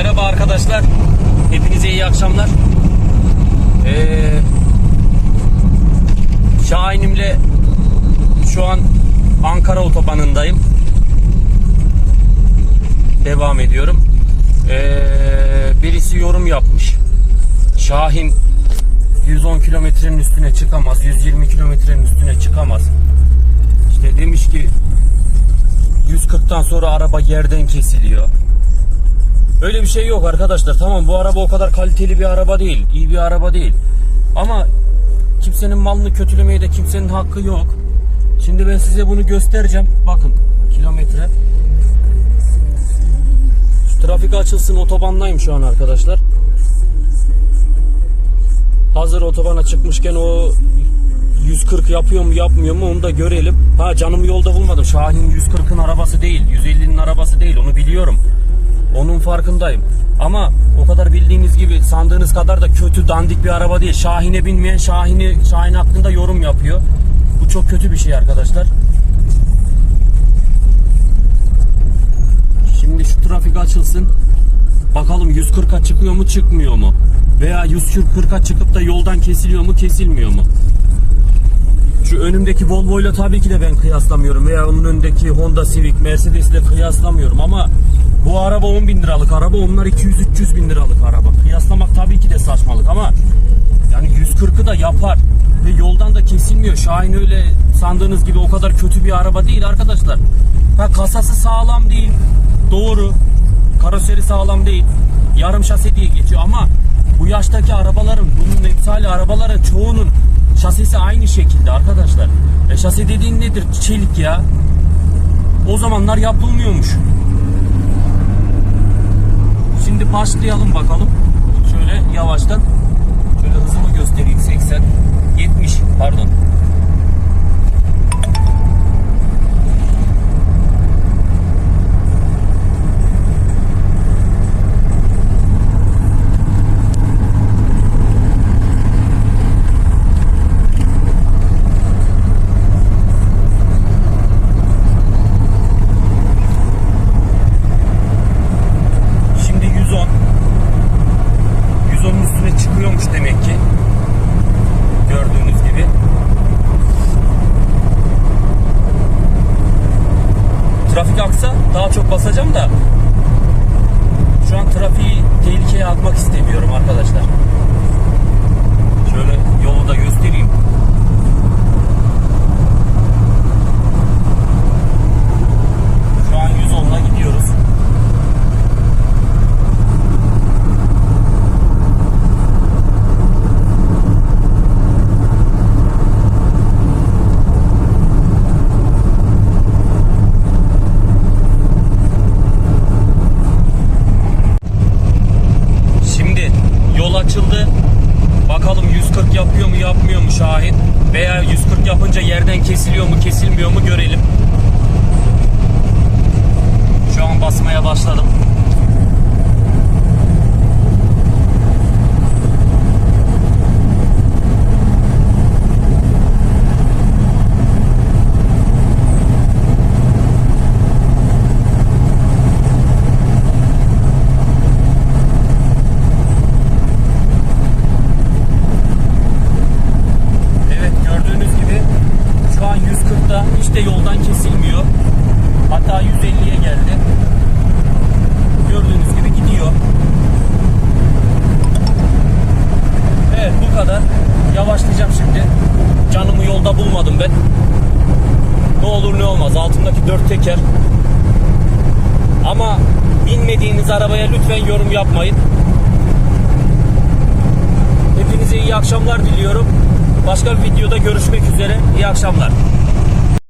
Merhaba arkadaşlar. Hepinize iyi akşamlar. Ee, Şahinimle şu an Ankara otobanındayım. Devam ediyorum. Ee, birisi yorum yapmış. Şahin 110 kilometrenin üstüne çıkamaz. 120 kilometrenin üstüne çıkamaz. İşte demiş ki 140'tan sonra araba yerden kesiliyor. Öyle bir şey yok arkadaşlar. Tamam bu araba o kadar kaliteli bir araba değil, iyi bir araba değil. Ama kimsenin malını kötülemeye de kimsenin hakkı yok. Şimdi ben size bunu göstereceğim. Bakın kilometre. Şu trafik açılsın otobandayım şu an arkadaşlar. Hazır otobana çıkmışken o 140 yapıyor mu yapmıyor mu onu da görelim. Ha canımı yolda bulmadım. Şahin 140'ın arabası değil. 150'nin arabası değil. Onu biliyorum. Farkındayım. Ama o kadar bildiğiniz gibi sandığınız kadar da kötü dandik bir araba değil. Şahin'e binmeyen Şahin'i Şahin hakkında yorum yapıyor. Bu çok kötü bir şey arkadaşlar. Şimdi şu trafik açılsın. Bakalım 140'a çıkıyor mu çıkmıyor mu? Veya 140'a çıkıp da yoldan kesiliyor mu kesilmiyor mu? Şu önümdeki Volvo ile tabii ki de ben kıyaslamıyorum veya onun önündeki Honda Civic, Mercedes ile kıyaslamıyorum ama bu araba 10 bin liralık araba, onlar 200-300 bin liralık araba. Kıyaslamak tabii ki de saçmalık ama yani 140'ı da yapar ve yoldan da kesilmiyor. Şahin öyle sandığınız gibi o kadar kötü bir araba değil arkadaşlar. Ha kasası sağlam değil, doğru. Karoseri sağlam değil. Yarım şase diye geçiyor ama bu yaştaki arabaların, bunun emsali arabaların çoğunun şasisi aynı şekilde arkadaşlar. E şase dediğin nedir? Çelik ya. O zamanlar yapılmıyormuş. Başlayalım bakalım. Şöyle yavaştan. Şöyle hızımı göstereyim. 80, 70 pardon. Şimdi 110. 110'un üstüne çıkıyormuş demek ki. Gördüğünüz gibi. Trafik aksa daha çok basacağım da şu an trafiği tehlikeye atmak istemiyorum arkadaşlar. Şöyle yolu da göstereyim. Şu an 110'la gidiyoruz. Şimdi yol açıldı. Bakalım 140 yapıyor mu yapmıyor mu Şahin? Veya 140 yapınca yerden kesiliyor mu kesilmiyor mu görelim. Şu an basmaya başladım. Evet gördüğünüz gibi şu an 140'da hiç de yoldan kesilmiyor. Hatta 150'ye geldi. Gördüğünüz gibi gidiyor. Evet bu kadar. Yavaşlayacağım şimdi. Canımı yolda bulmadım ben. Ne olur ne olmaz. Altındaki dört teker. Ama binmediğiniz arabaya lütfen yorum yapmayın. Hepinize iyi akşamlar diliyorum. Başka bir videoda görüşmek üzere. İyi akşamlar.